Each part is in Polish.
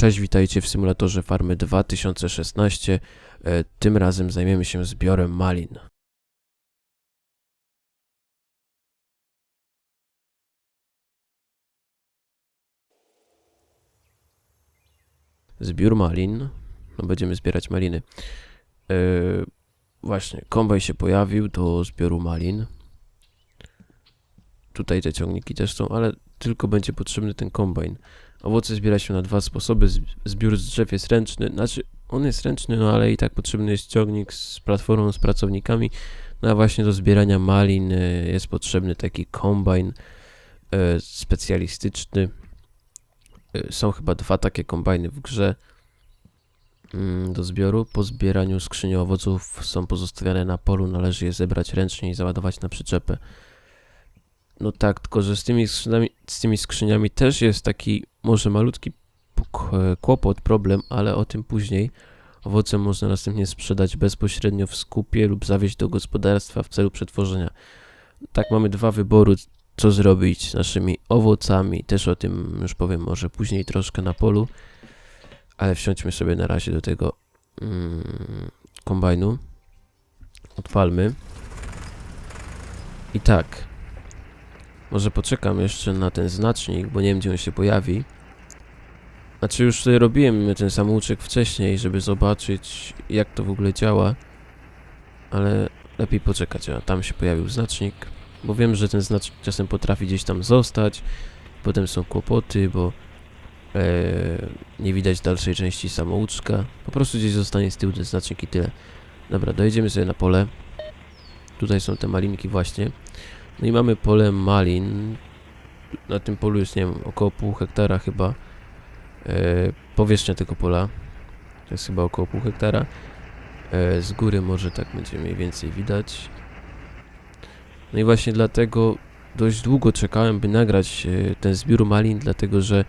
Cześć, witajcie w symulatorze Farmy 2016. E, Tym razem zajmiemy się zbiorem malin. Zbiór malin. No, będziemy zbierać maliny. E, właśnie, kombaj się pojawił do zbioru malin. Tutaj te ciągniki też są, ale tylko będzie potrzebny ten kombajn. Owoce zbiera się na dwa sposoby. Zbiór z drzew jest ręczny, znaczy on jest ręczny, no ale i tak potrzebny jest ciągnik z platformą, z pracownikami. No a właśnie do zbierania malin y, jest potrzebny taki kombajn y, specjalistyczny. Y, Są chyba dwa takie kombajny w grze mm, do zbioru. Po zbieraniu skrzyni owoców są pozostawiane na polu, należy je zebrać ręcznie i załadować na przyczepę. No tak, tylko że z tymi skrzyniami, z tymi skrzyniami też jest taki może malutki pok- kłopot, problem, ale o tym później. Owoce można następnie sprzedać bezpośrednio w skupie lub zawieźć do gospodarstwa w celu przetworzenia. Tak mamy dwa wybory, co zrobić z naszymi owocami. Też o tym już powiem może później troszkę na polu, ale wsiądźmy sobie na razie do tego mm, kombajnu. Odpalmy. I tak, może poczekam jeszcze na ten znacznik, bo nie wiem gdzie on się pojawi. Znaczy już tutaj robiłem ten samouczek wcześniej, żeby zobaczyć jak to w ogóle działa. Ale lepiej poczekać, a tam się pojawił znacznik. Bo wiem, że ten znacznik czasem potrafi gdzieś tam zostać. Potem są kłopoty, bo e, nie widać dalszej części samouczka. Po prostu gdzieś zostanie z tyłu ten znacznik i tyle. Dobra, dojedziemy sobie na pole. Tutaj są te malinki właśnie. No i mamy pole malin. Na tym polu jest, nie wiem, około pół hektara chyba. E, powierzchnia tego pola. To jest chyba około pół hektara. E, z góry może tak będzie mniej więcej widać. No i właśnie dlatego dość długo czekałem, by nagrać e, ten zbiór malin, dlatego że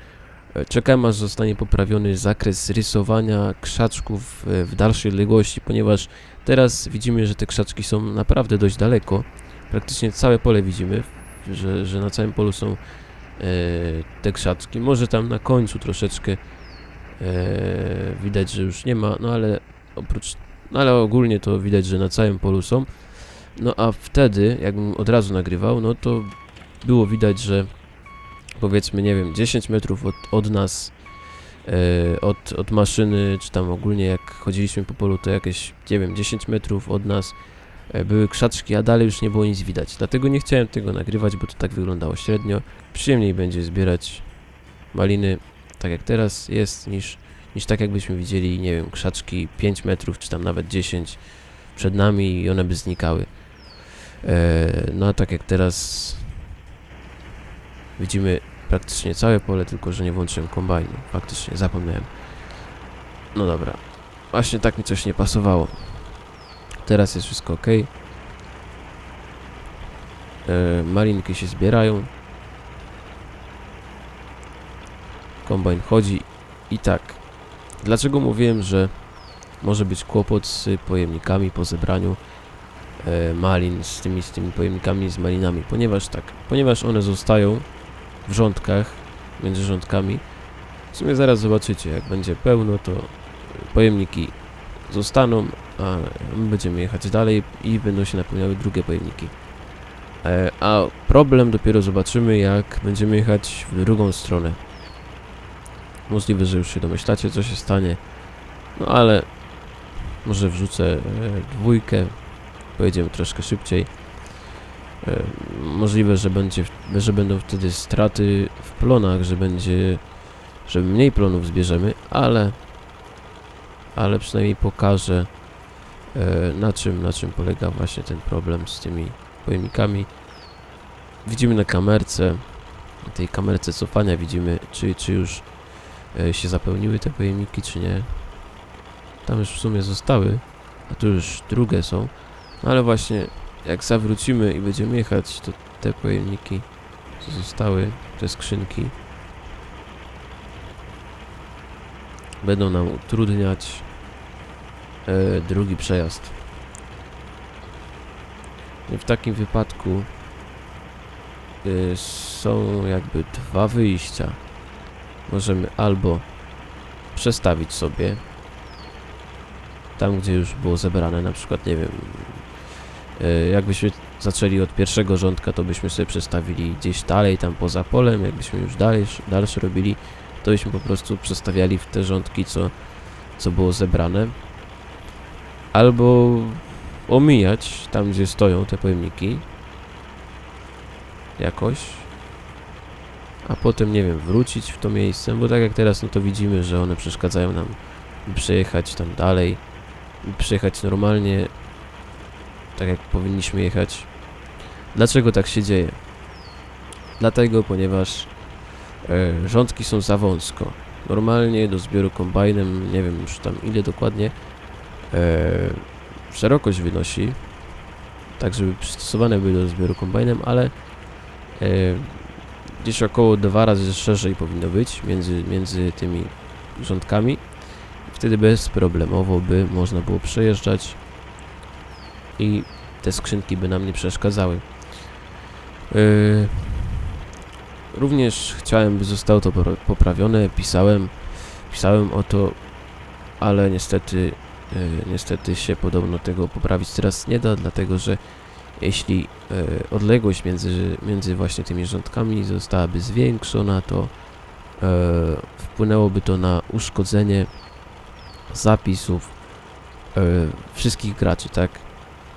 czekałem aż zostanie poprawiony zakres rysowania krzaczków w dalszej odległości, ponieważ teraz widzimy, że te krzaczki są naprawdę dość daleko praktycznie całe pole widzimy, że, że na całym polu są e, te krzaczki. Może tam na końcu troszeczkę e, widać, że już nie ma, no ale oprócz, no ale ogólnie to widać, że na całym polu są. No a wtedy, jakbym od razu nagrywał, no to było widać, że powiedzmy, nie wiem, 10 metrów od, od nas, e, od, od maszyny, czy tam ogólnie jak chodziliśmy po polu, to jakieś, nie wiem, 10 metrów od nas były krzaczki, a dalej już nie było nic widać. Dlatego nie chciałem tego nagrywać, bo to tak wyglądało średnio. Przyjemniej będzie zbierać maliny tak jak teraz jest, niż, niż tak jakbyśmy widzieli, nie wiem, krzaczki 5 metrów, czy tam nawet 10 przed nami i one by znikały. E, no a tak jak teraz widzimy praktycznie całe pole, tylko że nie włączyłem kombajnu. Faktycznie, zapomniałem. No dobra. Właśnie tak mi coś nie pasowało. Teraz jest wszystko ok. E, malinki się zbierają. Kombajn chodzi i tak. Dlaczego mówiłem, że może być kłopot z pojemnikami po zebraniu e, malin, z tymi, z tymi pojemnikami, z malinami? Ponieważ tak, ponieważ one zostają w rządkach, między rządkami. W sumie zaraz zobaczycie, jak będzie pełno, to pojemniki zostaną, a my będziemy jechać dalej i będą się napełniały drugie pojemniki. E, a problem dopiero zobaczymy, jak będziemy jechać w drugą stronę. Możliwe, że już się domyślacie, co się stanie. No ale może wrzucę e, dwójkę, pojedziemy troszkę szybciej. E, możliwe, że, będzie, że będą wtedy straty w plonach, że będzie, że mniej plonów zbierzemy, ale ale przynajmniej pokażę na czym, na czym polega właśnie ten problem z tymi pojemnikami. Widzimy na kamerce, na tej kamerce cofania widzimy, czy, czy już e, się zapełniły te pojemniki, czy nie. Tam już w sumie zostały, a tu już drugie są. No ale właśnie jak zawrócimy i będziemy jechać, to te pojemniki co zostały, te skrzynki będą nam utrudniać e, drugi przejazd. I w takim wypadku e, są jakby dwa wyjścia. Możemy albo przestawić sobie tam, gdzie już było zebrane, na przykład, nie wiem, e, jakbyśmy zaczęli od pierwszego rządka, to byśmy sobie przestawili gdzieś dalej, tam poza polem, jakbyśmy już dalej, dalsze robili, to byśmy po prostu przestawiali w te rządki, co, co było zebrane. Albo omijać tam, gdzie stoją te pojemniki jakoś, a potem, nie wiem, wrócić w to miejsce, bo tak jak teraz, no to widzimy, że one przeszkadzają nam przejechać tam dalej, przejechać normalnie, tak jak powinniśmy jechać. Dlaczego tak się dzieje? Dlatego, ponieważ e, rządki są za wąsko. Normalnie do zbioru kombajnem, nie wiem już tam ile dokładnie, szerokość wynosi, tak żeby przystosowane były do zbioru kombajnem, ale e, gdzieś około dwa razy szerzej powinno być między, między tymi rządkami. Wtedy bezproblemowo by można było przejeżdżać i te skrzynki by nam nie przeszkadzały. Yy, również chciałem, by zostało to popra- poprawione. Pisałem, pisałem o to, ale niestety, niestety się podobno tego poprawić teraz nie da, dlatego że jeśli yy, odległość między, między właśnie tymi rządkami zostałaby zwiększona, to yy, wpłynęłoby to na uszkodzenie zapisów wszystkich graczy, tak?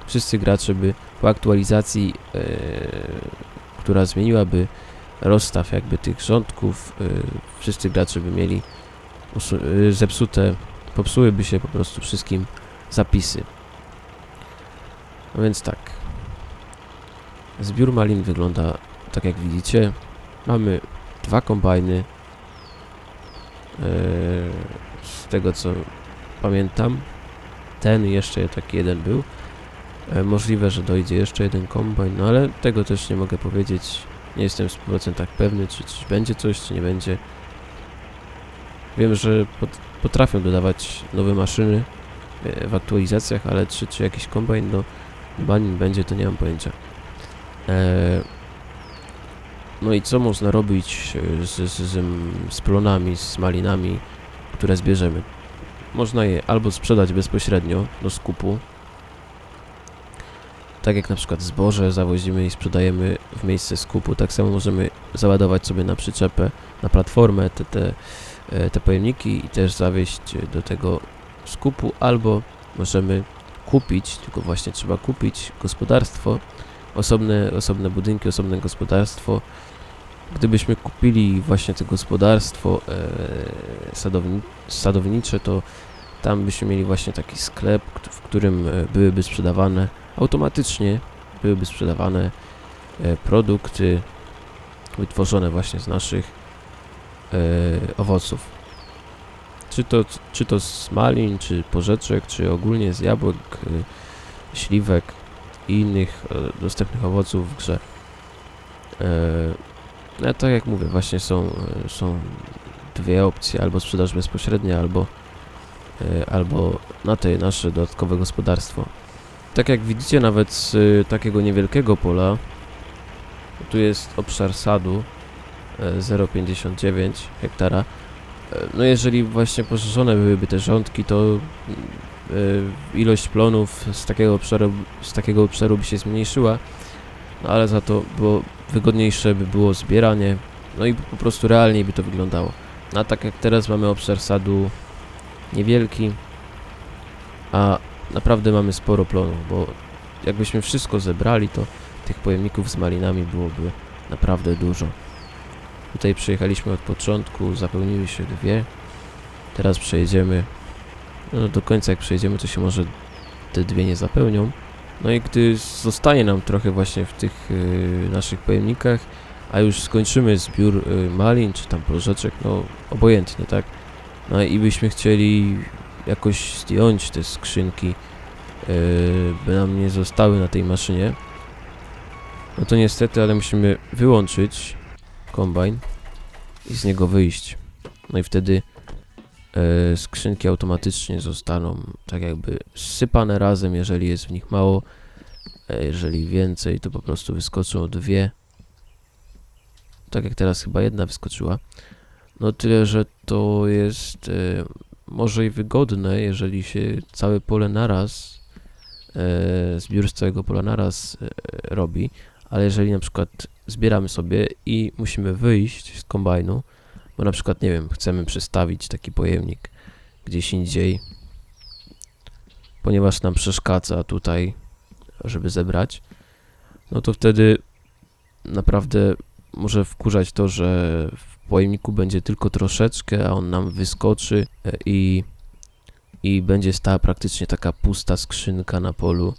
Wszyscy gracze by po aktualizacji, która zmieniłaby rozstaw jakby tych rządków, wszyscy gracze by mieli zepsute, popsułyby się po prostu wszystkim zapisy. No więc tak. Zbiór malin wygląda tak jak widzicie. Mamy dwa kombajny. Yy, z tego co pamiętam. Ten jeszcze taki jeden był. E, Możliwe, że dojdzie jeszcze jeden kombajn, no ale tego też nie mogę powiedzieć. Nie jestem w 100% pewny, czy, czy będzie coś, czy nie będzie. Wiem, że pot, potrafią dodawać nowe maszyny e, w aktualizacjach, ale czy, czy jakiś kombajn do banin będzie, to nie mam pojęcia. E, no i co można robić e, z, z, z, z plonami, z malinami, które zbierzemy? Można je albo sprzedać bezpośrednio do skupu, tak jak na przykład zboże zawozimy i sprzedajemy w miejsce skupu, tak samo możemy załadować sobie na przyczepę, na platformę te, te, te pojemniki i też zawieźć do tego skupu, albo możemy kupić, tylko właśnie trzeba kupić gospodarstwo, osobne, osobne budynki, osobne gospodarstwo. Gdybyśmy kupili właśnie to gospodarstwo e, sadowni, sadownicze, to tam byśmy mieli właśnie taki sklep, w którym e, byłyby sprzedawane automatycznie byłyby sprzedawane e, produkty wytworzone właśnie z naszych e, owoców. Czy to, czy to z malin, czy porzeczek, czy ogólnie z jabłek, e, śliwek i innych e, dostępnych owoców w grze. E, no, tak jak mówię, właśnie są, e, są dwie opcje, albo sprzedaż bezpośrednia, albo, e, albo na te nasze dodatkowe gospodarstwo. Tak jak widzicie, nawet z takiego niewielkiego pola, tu jest obszar sadu e, 0,59 hektara. No jeżeli właśnie poszerzone byłyby te rządki, to e, ilość plonów z takiego obszaru, z takiego obszaru by się zmniejszyła, no ale za to było wygodniejsze by było zbieranie, no i po prostu realniej by to wyglądało. No a tak jak teraz mamy obszar sadu niewielki, a naprawdę mamy sporo plonów, bo jakbyśmy wszystko zebrali, to tych pojemników z malinami byłoby naprawdę dużo. Tutaj przejechaliśmy od początku, zapełniły się dwie. Teraz przejedziemy. No do końca jak przejedziemy, to się może te dwie nie zapełnią. No i gdy zostanie nam trochę właśnie w tych y, naszych pojemnikach, a już skończymy zbiór y, malin czy tam prożeczek, no obojętnie, tak? No i byśmy chcieli jakoś zdjąć te skrzynki, yy, by nam nie zostały na tej maszynie. No to niestety, ale musimy wyłączyć kombajn i z niego wyjść. No i wtedy yy, skrzynki automatycznie zostaną tak jakby sypane razem, jeżeli jest w nich mało. A jeżeli więcej, to po prostu wyskoczą dwie. Tak jak teraz chyba jedna wyskoczyła. No tyle, że to jest e, może i wygodne, jeżeli się całe pole naraz, e, zbiór z całego pola naraz e, robi, ale jeżeli na przykład zbieramy sobie i musimy wyjść z kombajnu, bo na przykład, nie wiem, chcemy przestawić taki pojemnik gdzieś indziej, ponieważ nam przeszkadza tutaj, żeby zebrać, no to wtedy naprawdę może wkurzać to, że w pojemniku będzie tylko troszeczkę, a on nam wyskoczy e, i, i będzie stała praktycznie taka pusta skrzynka na polu.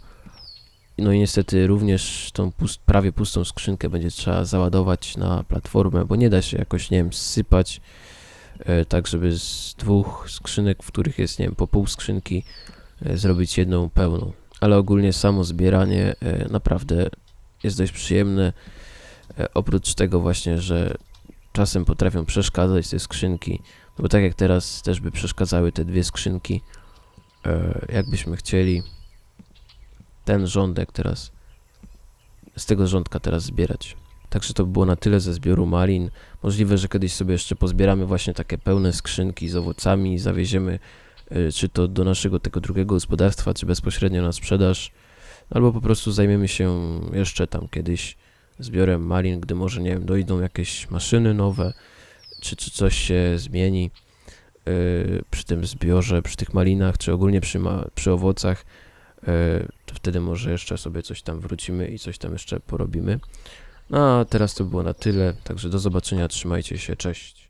No i niestety również tą pust, prawie pustą skrzynkę będzie trzeba załadować na platformę, bo nie da się jakoś, nie wiem, sypać e, tak, żeby z dwóch skrzynek, w których jest, nie wiem, po pół skrzynki e, zrobić jedną pełną. Ale ogólnie samo zbieranie e, naprawdę jest dość przyjemne. Oprócz tego właśnie, że czasem potrafią przeszkadzać te skrzynki, no bo tak jak teraz też by przeszkadzały te dwie skrzynki, jakbyśmy chcieli ten rządek teraz, z tego rządka teraz zbierać. Także to by było na tyle ze zbioru malin. Możliwe, że kiedyś sobie jeszcze pozbieramy właśnie takie pełne skrzynki z owocami i zawieziemy e, czy to do naszego tego drugiego gospodarstwa, czy bezpośrednio na sprzedaż, albo po prostu zajmiemy się jeszcze tam kiedyś zbiorem malin, gdy może, nie wiem, dojdą jakieś maszyny nowe, czy, czy coś się zmieni yy, przy tym zbiorze, przy tych malinach, czy ogólnie przy, przy owocach, to wtedy może jeszcze sobie coś tam wrócimy i coś tam jeszcze porobimy. No a teraz to było na tyle, także do zobaczenia, trzymajcie się, cześć.